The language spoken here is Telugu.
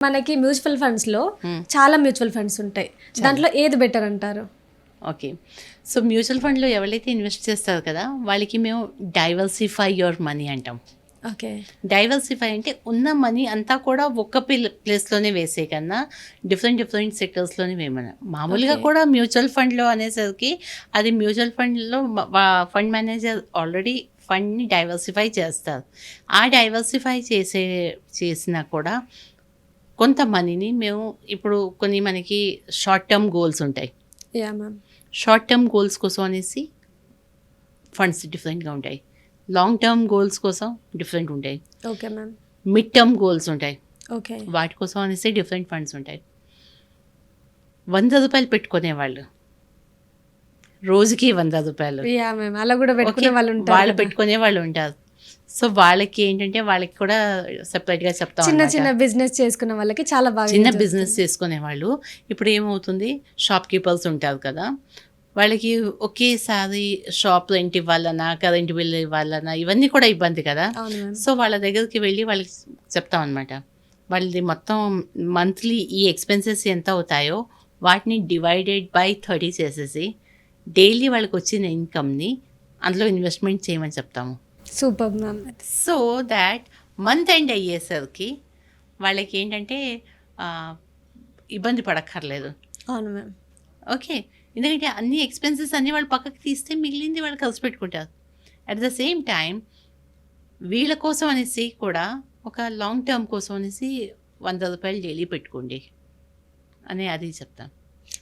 మనకి మ్యూచువల్ ఫండ్స్లో Hmm. చాలా మ్యూచువల్ ఫండ్స్ ఉంటాయి. దాంట్లో ఏది బెటర్ అంటారు? ఓకే. సో మ్యూచువల్ ఫండ్లో ఎవరైతే ఇన్వెస్ట్ చేస్తారో కదా వాళ్ళకి మేము డైవర్సిఫై యువర్ మనీ అంటాం. ఓకే. డైవర్సిఫై అంటే ఉన్న మనీ అంతా కూడా ఒక్క పిల్ ప్లేస్లోనే వేసే కన్నా డిఫరెంట్ డిఫరెంట్ సెక్టర్స్లోనే వేయమన్నా మామూలుగా. కూడా మ్యూచువల్ ఫండ్లో అనేసరికి అది మ్యూచువల్ ఫండ్లో ఫండ్ మేనేజర్ ఆల్రెడీ ఫండ్ని డైవర్సిఫై చేస్తారు. ఆ డైవర్సిఫై చేసే చేసినా కూడా కొంత మనీని మేము ఇప్పుడు కొన్ని మనకి షార్ట్ టర్మ్ గోల్స్ ఉంటాయి. Yeah ma'am short term goals కోసం అనేసి ఫండ్స్ డిఫరెంట్గా ఉంటాయి. లాంగ్ టర్మ్ గోల్స్ కోసం డిఫరెంట్ ఉంటాయి. Okay ma'am mid term goals ఉంటాయి. ఓకే వాటి కోసం అనేసి డిఫరెంట్ ఫండ్స్ ఉంటాయి. వంద రూపాయలు పెట్టుకునేవాళ్ళు రోజుకి వంద రూపాయలు. యా మ్యామ్ అలా కూడా పెట్టుకునే వాళ్ళు ఉంటారు వాళ్ళు. పెట్టుకునే వాళ్ళు ఉంటారు. సో వాళ్ళకి ఏంటంటే వాళ్ళకి కూడా సెపరేట్గా చెప్తాం చిన్న. చిన్న బిజినెస్ చేసుకున్న వాళ్ళకి చాలా బాగా చిన్న బిజినెస్. చేసుకునే వాళ్ళు ఇప్పుడు ఏమవుతుంది? షాప్ కీపర్స్ ఉంటారు కదా. వాళ్ళకి ఒకేసారి షాప్ రెంట్ ఇవ్వాలన్నా కరెంట్ బిల్ ఇవ్వాలన్నా ఇవన్నీ కూడా ఇబ్బంది కదా. సో వాళ్ళ దగ్గరికి వెళ్ళి వాళ్ళకి చెప్తాం అనమాట వాళ్ళది మొత్తం మంత్లీ ఈ ఎక్స్పెన్సెస్ ఎంత అవుతాయో వాటిని డివైడెడ్ బై థర్టీ చేసేసి డైలీ వాళ్ళకి వచ్చిన ఇన్కమ్ని అందులో ఇన్వెస్ట్మెంట్ చేయమని చెప్తాము. Super ma'am. So that month end అయ్యేసరికి వాళ్ళకి ఏంటంటే ఇబ్బంది పడక్కర్లేదు. అవును మ్యామ్. ఓకే. ఎందుకంటే అన్ని ఎక్స్పెన్సెస్ అన్నీ వాళ్ళు పక్కకి తీస్తే మిగిలింది వాళ్ళు కలిసి పెట్టుకుంటారు. అట్ ద సేమ్ టైం వీళ్ళ కోసం అనేసి కూడా ఒక లాంగ్ టర్మ్ కోసం అనేసి వంద రూపాయలు డైలీ పెట్టుకోండి. అని అది చెప్తాను.